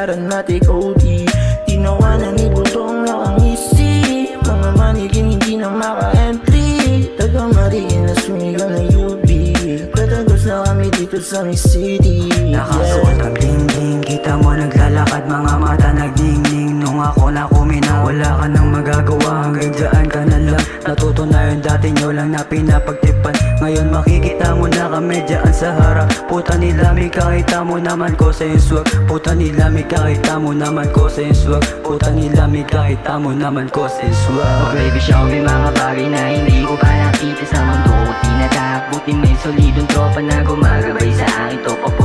bayaran natin Cody Tinawanan ni Butong nakangisi Mga manigin hindi na maka-entry Taga mariin na sumigaw na UB Katagos na kami dito sa may city. Nakasuot ang dingding Kita mo naglalakad mga mata nagdingning Nung ako na kumina Wala ka nang magagawa hanggang dyan ka na lang. Natutunayan dati nyo lang na pinapagtipan. Ngayon makikita mo na kami dyan sa harap. Puta nila may kakita mo naman ko sa yung swag. Puta nila may kakita mo naman ko sa yung swag. Puta nila may kakita mo naman ko sa yung swag. Oh baby, show me mga bagay na hindi ko pa nakita sa mundo ko Tinatak, buti may solidong tropa na gumagabay sa akin. To Papuntang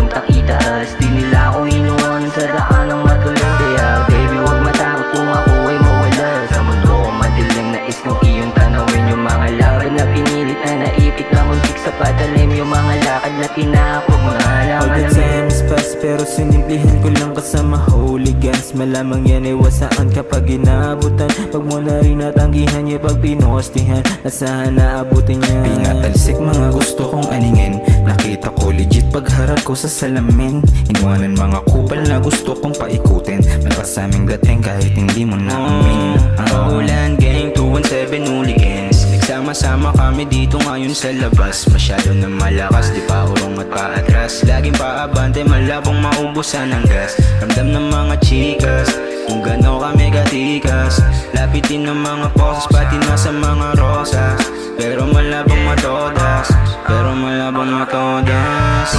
sinimplihan ko lang kasama hooligans Malamang yan ay wasaan kapag inaabutan. Pag mo na rin natanggihan niya pag pinostihan Nasahan na abutin niya Pinatalsik mga gusto kong aningin Nakita ko legit pagharap ko sa salamin. Inuwanan mga kupal na gusto kong paikutin. Nakasaming dating kahit hindi mo na amin Ah, Paulan, gang 217 Nagsama-sama kami dito ngayon sa labas. Masyado na malakas, di pa urong at paatras Laging paabante, malabong maubusan ng gas. Ramdam ng mga chikas Kung gano kami katikas. Lapitin ng mga poses, pati na sa mga rosas. Pero malabong matodas Pero malabong matodas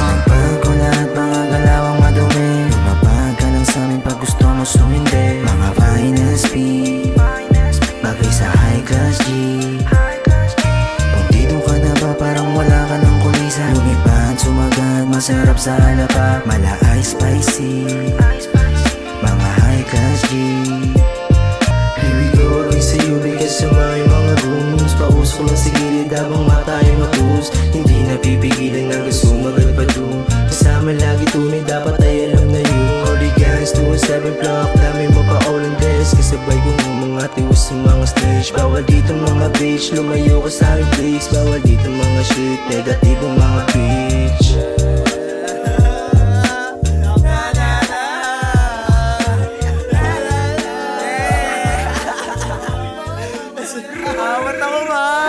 masarap sa halapak Mala ice spicy. Mga high class G. Here we go again sa yung mga goons Pausok lang sa gilid habang mata ay matus Hindi napipigilan sumagal pa doon. Kasama lagi tunay dapat ay alam na yun. Hooligans, 217 block Dami mo pa all on desk Kasabay kong mga tiwas sa mga stage. Bawal dito mga bitch Lumayo ka sa aking place. Bawal dito mga shit Negatibong mga bitch Bye.